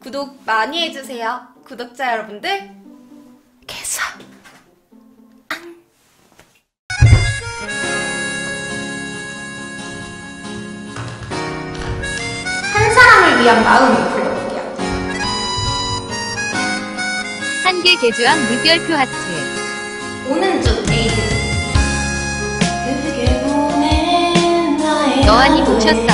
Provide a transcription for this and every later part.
구독 많이 해주세요. 구독자 여러분들 계속 한 사람을 위한 마음. 한계 개조왕 물결표 하트 오는 주 내일 너한이 고쳤어.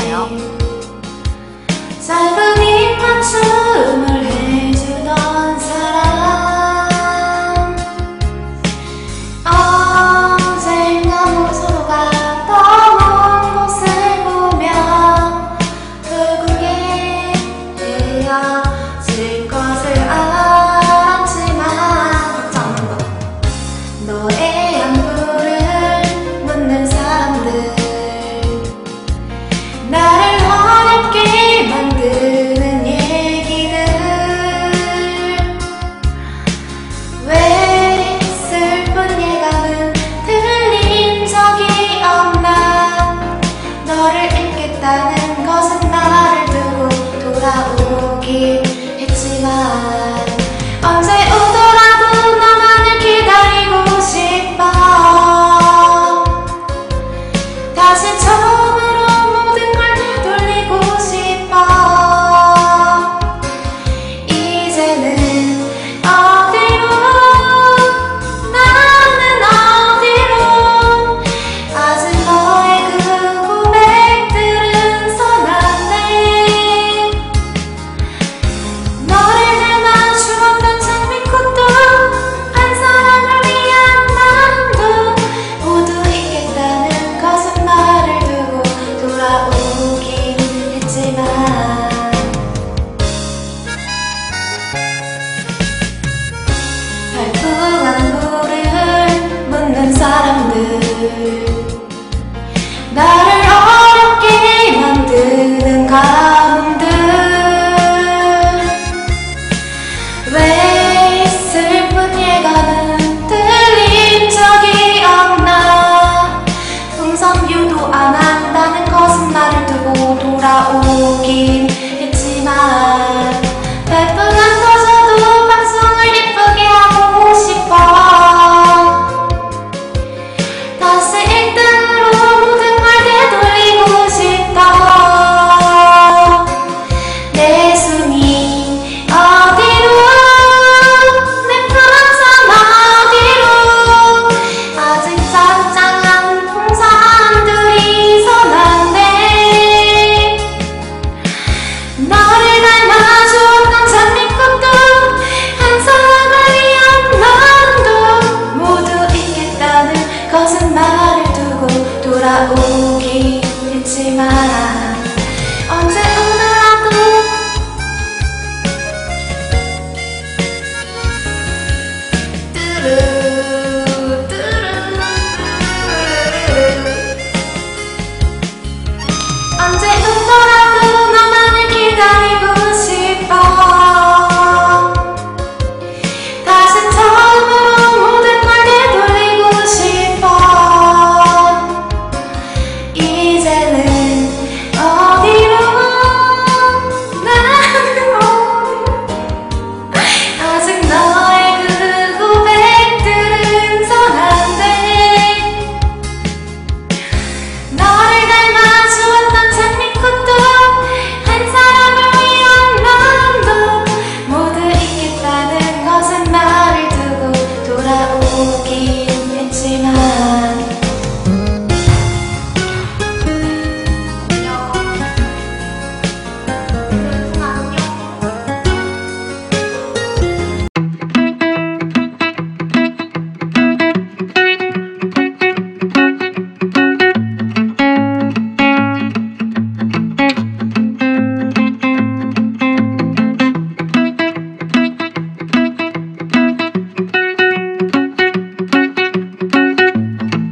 day. 울지마. 언제 오더라도. 뚜루.